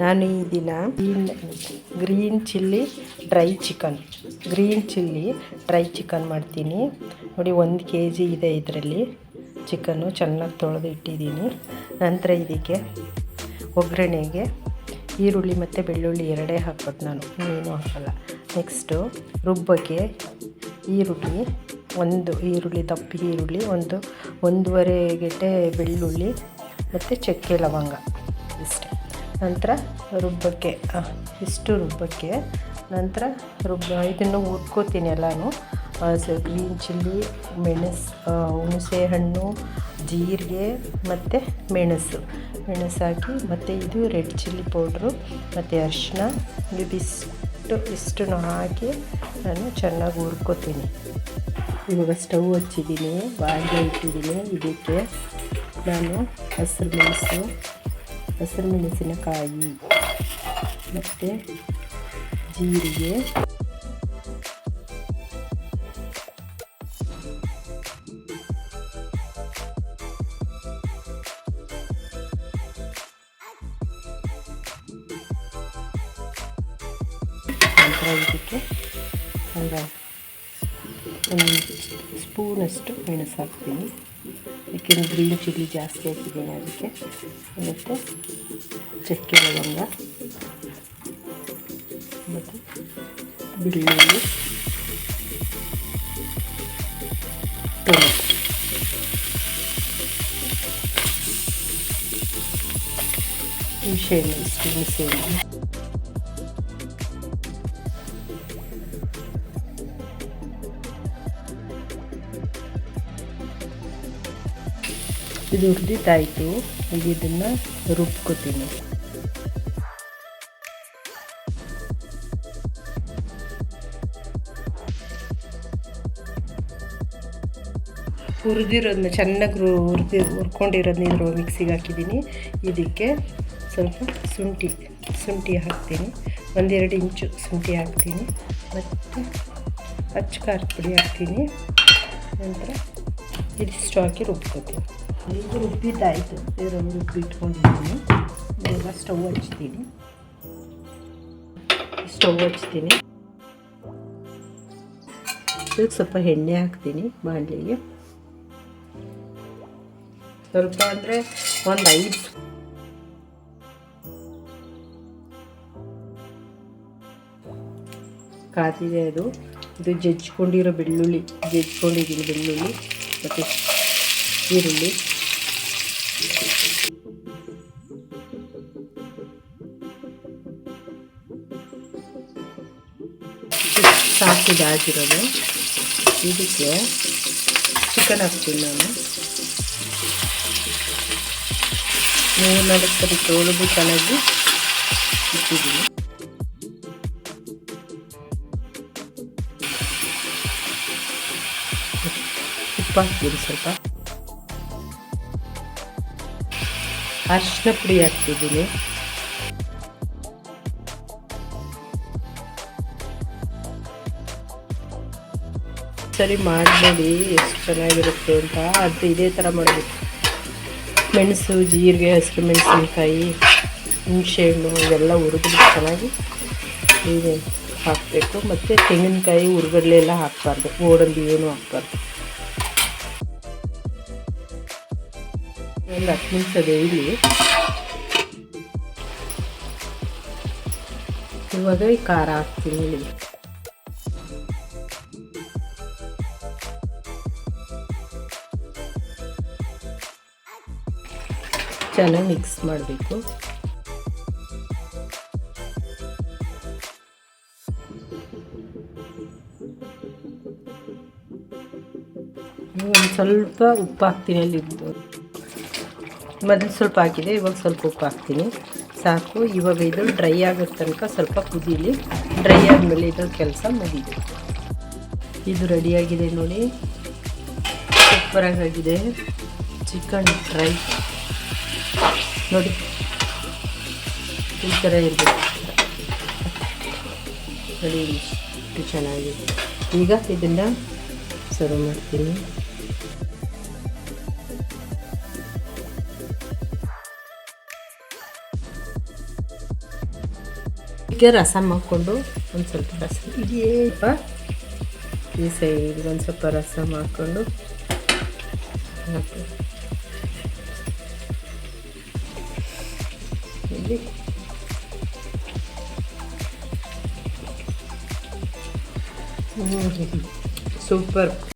ನಾನು ಈ ದಿನ green chilli dry chicken green chilli dry chicken ಮಾಡ್ತೀನಿ. ನೋಡಿ, ಒಂದು ಕೆ ಜಿ ಇದೆ ಇದರಲ್ಲಿ ಚಿಕನ್ನು ಚೆನ್ನಾಗಿ ತೊಳೆದು ಇಟ್ಟಿದ್ದೀನಿ. ನಂತರ ಇದಕ್ಕೆ ಒಗ್ಗರಣೆಗೆ ಈರುಳ್ಳಿ ಮತ್ತು ಬೆಳ್ಳುಳ್ಳಿ ಎರಡೇ ಹಾಕೋದು ನಾನು. ಏನೂ ಹಾಕಲ್ಲ. ನೆಕ್ಸ್ಟು ರುಬ್ಬಕ್ಕೆ ಈರುಳ್ಳಿ ಒಂದು ಈರುಳ್ಳಿ ದಪ್ಪ ಈರುಳ್ಳಿ, ಒಂದು ಒಂದೂವರೆ ಗೆಡ್ಡೆ ಬೆಳ್ಳುಳ್ಳಿ ಮತ್ತು ಚಕ್ಕೆ ಲವಂಗ ಇಷ್ಟೆ. ನಂತರ ರುಬ್ಬಕ್ಕೆ ಇಷ್ಟು ರುಬ್ಬಕ್ಕೆ, ನಂತರ ರುಬ್ಬ, ಇದನ್ನು ಹುರ್ಕೋತೀನಿ ಎಲ್ಲನೂ. ಗ್ರೀನ್ ಚಿಲ್ಲಿ, ಮೆಣಸು ಹುಣಸೆ ಹಣ್ಣು, ಜೀರಿಗೆ ಮತ್ತು ಮೆಣಸು. ಮೆಣಸು ಹಾಕಿ ಮತ್ತು ಇದು ರೆಡ್ ಚಿಲ್ಲಿ ಪೌಡ್ರು ಮತ್ತು ಅರಿಶಿನ ಇದಿಷ್ಟು ಇಷ್ಟನ್ನು ಹಾಕಿ ನಾನು ಚೆನ್ನಾಗಿ ಹುರ್ಕೋತೀನಿ. ಇವಾಗ ಸ್ಟವ್ ಹಚ್ಚಿದ್ದೀನಿ ಬಾಡಿಗೆ ಇಟ್ಟಿದ್ದೀನಿ ಇದಕ್ಕೆ ನಾನು ಹಸಿರು ಮೆಣಸು, ಹಸಿರು ಮೆಣಸಿನಕಾಯಿ ಮತ್ತು ಜೀರಿಗೆ. ನಂತರ ಇದಕ್ಕೆ ಒಂದು ಒಂದು ಸ್ಪೂನಷ್ಟು ಮೆಣಸು ಹಾಕ್ತೀನಿ ಏಕೆಂದರೆ ಗ್ರೀನ್ ಚಿಲ್ಲಿ ಜಾಸ್ತಿ ಹಾಕಿದ್ದೀನಿ ಅದಕ್ಕೆ ಮತ್ತು ಚಕ್ಕೆ ಲವಂಗ ಮತ್ತು ಬೆಳ್ಳುಳ್ಳಿ ಟೊಮೆಟೊ ಹುಣಸೆ ಹಣ್ಣು ಇಷ್ಟು ಹುಣಸೆ ಇದು ಹುರಿದಿದ್ದಾಯಿತು ಈಗ ಇದನ್ನು ರುಬ್ಕೋತೀನಿ. ಹುರಿದಿರೋದನ್ನ ಚೆನ್ನಾಗಿ ಹುರಿದಿ ಹುರ್ಕೊಂಡಿರೋದನ್ನ ಇದ್ರ ಮಿಕ್ಸಿಗೆ ಹಾಕಿದ್ದೀನಿ. ಇದಕ್ಕೆ ಸ್ವಲ್ಪ ಶುಂಠಿ ಶುಂಠಿ ಹಾಕ್ತೀನಿ. ಒಂದೆರಡು ಇಂಚು ಶುಂಠಿ ಹಾಕ್ತೀನಿ. ಮತ್ತು ಅಚ್ಚ ಖಾರದ ಪುಡಿ ಹಾಕ್ತೀನಿ. ನಂತರ ಇದಿಷ್ಟು ಹಾಕಿ ರುಬ್ಕೋತೀನಿ. ಈಗ ರುಬ್ಬಿದ್ದಾಯಿತು. ಬೇರೆ ರುಬ್ಬಿ ಇಟ್ಕೊಂಡಿದ್ದೀನಿ ಇವಾಗ ಸ್ಟವ್ ಹಚ್ತೀನಿ. ಸ್ಟವ್ ಹಚ್ತೀನಿ. ಇದಕ್ಕೆ ಸ್ವಲ್ಪ ಎಣ್ಣೆ ಹಾಕ್ತೀನಿ ಬಾಣಲಿಗೆ. ಸ್ವಲ್ಪ ಅಂದರೆ ಒಂದು ಐದು ಕಾದಿದೆ ಅದು. ಇದು ಜಜ್ಕೊಂಡಿರೋ ಬೆಳ್ಳುಳ್ಳಿ ಜಜ್ಕೊಂಡಿದ್ದೀನಿ ಬೆಳ್ಳುಳ್ಳಿ ಮತ್ತು ಈರುಳ್ಳಿ. ಸಾಕಿದ ಆಗಿರೋದು ಇದಕ್ಕೆ ಚಿಕನ್ ಹಾಕ್ತೀನಿ ನಾನು. ಮೂರು ನಾಲ್ಕು ಸರಿ ತೊಳೆದು ಚೆನ್ನಾಗಿ ಇಟ್ಟಿದ್ದೀನಿ. ಉಪ್ಪು ಹಾಕ್ತೀನಿ ಸ್ವಲ್ಪ. ಅರಿಶಿನ ಪುಡಿ ಹಾಕ್ತಿದ್ದೀನಿ. ಸರಿ ಮಾಡಬೇಡಿ, ಎಷ್ಟು ಚೆನ್ನಾಗಿರುತ್ತೆ ಅಂತ. ಅದು ಇದೇ ಥರ ಮಾಡಬೇಕು. ಮೆಣಸು, ಜೀರಿಗೆ, ಹಸಿರು ಮೆಣಸಿನ್ಕಾಯಿ ಹುಣಸೆಹಣ್ಣು ಇವೆಲ್ಲ ಹುರಿದ್ಬಿಟ್ಟು ಚೆನ್ನಾಗಿ ಇದು ಹಾಕಬೇಕು. ಮತ್ತು ತೆಂಗಿನಕಾಯಿ ಹುರ್ಗಡ್ಲೆ ಎಲ್ಲ ಹಾಕಬಾರ್ದು. ಓಡಲ್ಲಿ ಏನೂ ಹಾಕ್ಬಾರ್ದು. ಒಂದು ಹತ್ತು ನಿಮಿಷ ಡೈಲಿ ಇವಾಗ ಈ ಖಾರ ಹಾಕ್ತೀನಿ ಚೆನ್ನಾಗಿ ಮಿಕ್ಸ್ ಮಾಡಬೇಕು. ಒಂದು ಸ್ವಲ್ಪ ಉಪ್ಪು ಹಾಕ್ತೀನಿ ಅಲ್ಲಿ. ಮೊದಲು ಸ್ವಲ್ಪ ಹಾಕಿದೆ, ಇವಾಗ ಸ್ವಲ್ಪ ಉಪ್ಪು ಹಾಕ್ತೀನಿ. ಸಾಕು, ಇವಾಗ ಇದು ಡ್ರೈ ಆಗೋ ತನಕ ಸ್ವಲ್ಪ ಕುದೀಲಿ ಡ್ರೈ ಆದಮೇಲೆ ಇದ್ರ ಕೆಲಸ ಮುಗಿದೆ ಇದು ರೆಡಿಯಾಗಿದೆ ನೋಡಿ. ಸೂಪರಾಗಿ ಆಗಿದೆ. ಚಿಕನ್ ಡ್ರೈ ನೋಡಿ. ಈ ಥರ ಇರಬೇಕು. ನೋಡಿ ಇಷ್ಟು ಚೆನ್ನಾಗಿದೆ. ಈಗ ಇದನ್ನು ಸರ್ವ್ ಮಾಡ್ತೀನಿ. ಈಗ ರಸ ಮಾಡಿಕೊಂಡು ಒಂದು ಸ್ವಲ್ಪ ರಸ. ಇದೆಯೇ ಈ ಸೈಡ್ ಒಂದು ಸ್ವಲ್ಪ ರಸ ಮಾಡಿಕೊಂಡು Bildik. సూపర్